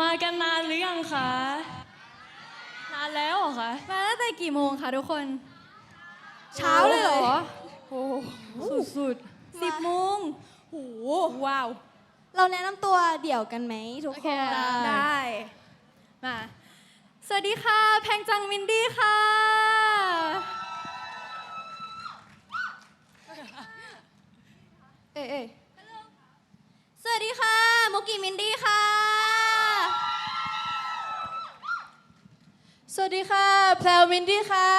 มากันนานหรือยังคะ นานแล้วเหรอคะ มาตั้งแต่กี่โมงคะทุกคน เช้าเลยเหรอ โอ้สุดๆสิบโมงโหว้าว เราแนะนำตัวเดี่ยวกันไหมทุกคน ได้ มา สวัสดีค่ะ แพงจังมินดี้ค่ะ เอ้ยเอ้ยสวัสดีค่ะ มุกกี้มินดี้ค่ะ สวัสดีค่ะ แพลวมินดี้ค่ะ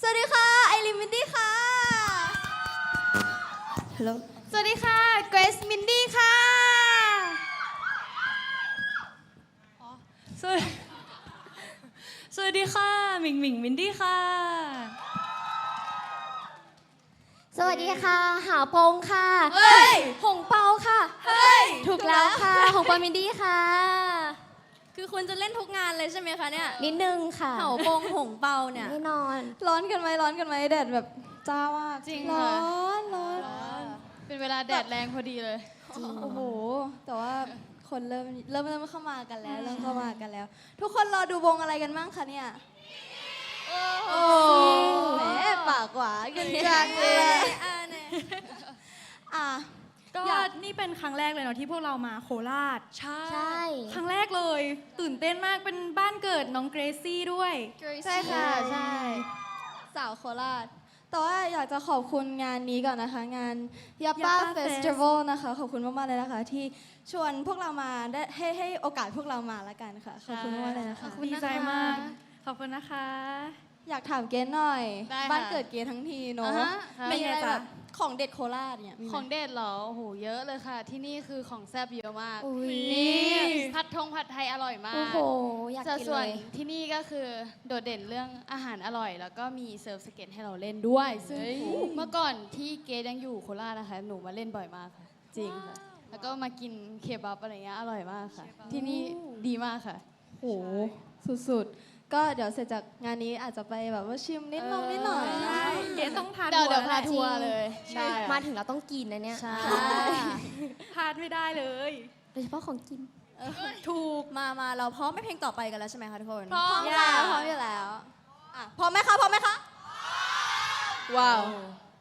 สวัสดีค่ะ ไอรินมินดี้ค่ะ ฮัลโหล สวัสดีค่ะ เกรซมินดี้ค่ะสวัสดีสวัสดีค่ะ หมิงหมิงมินดี้ค่ะ สวัสดีค่ะ หาวพงค่ะ เฮ้ย หงเปาค่ะ เฮ้ย ถูกแล้วค่ะ หงเปามินดี้ค่ะ คือคุณจะเล่นทุกงานเลยใช่ไหมคะเนี่ยนิดนึงค่ะเห่าโปงหงเปาเนี่ยแน่นอน ร้อนกันไหมร้อนกันไหมแดดแบบจ้ามากจริงร้ค่ะอนร้อนเป็นเวลาแดดแรงพอดีเลย โอ้โห แต่ว่าคนเริ่มเริ่มเริ่มเข้ามากันแล้วเริ่มเข้ามากันแล้ว ทุกคนรอดูวงอะไรกันบ้างคะเนี่ย โอ้แหมปากหวานกันจังเลย อะ ก็อยาก นี่เป็นครั้งแรกเลยเนาะที่พวกเรามาโคราช ใช่ ใช่ ครั้งแรกเลย ตื่นเต้นมากเป็นบ้านเกิดน้องเกรซี่ด้วย ใช่ค่ะ ใช่ สาวโคราช แต่ว่าอยากจะขอบคุณงานนี้ก่อนนะคะ งานยาป้า Yappa เฟส Fest ติวัลนะคะ ขอบคุณมาก ๆ เลยนะคะ ที่ชวนพวกเรามาได้ให้ให้โอกาสพวกเรามาละกันค่ะ ขอบคุณมากๆเลยนะคะดีใจมาก ขอบคุณนะคะ อยากถามเกณฑ์หน่อย ได้ค่ะบ้านเกิดเกณฑ์ทั้งทีเนาะอ่าฮะครับมีอะไรเป็นไงจ๊ะแบบ ของเด็ดโคราชเนี่ยมีไหม ของเด็ดเหรอโอ้โหเยอะเลยค่ะ ที่นี่คือของแซ่บเยอะมากอุ้ยนี่ผัดทงผัดไทยอร่อยมาโอ้กโห อยากจะกินส่วเลนย ที่นี่ก็คือโดดเด่นเรื่องอาหารอร่อย แล้วก็มีเซิร์ฟสเก็ตให้เราเล่นด้วย ซึ่งเมื่อก่อนที่เกดยังอยู่โคราชนะคะ หนูมาเล่นบ่อยมากค่ะ จริงค่ะ แล้วก็มากินเคบับอะไรเงี้ยอร่อยมากค่ะ ที่นี่ดีมากค่ะโอ้โหสุดๆ ก็เดี๋ยวเสร็จจากงานนี้อาจจะไปแบบว่าชิมนิดนงนิดหน่อยเออใช่เกดต้องพาเดี๋ยวทัวเดี๋ยวร์พาแหละทัวร์เลยใช่มาถึงเราต้องกินนะเนี่ยใช่พลาดไม่ได้เลย โดยเฉพาะของกิน ถูกมามาเราพร้อมไม่เพลงต่อไปกันแล้วใช่ไหมคะทุกคนพร้อมค่ะค่ะพร้อมอยู่แล้วอะพร้อมไหมคะพร้อมไหมคะว้าว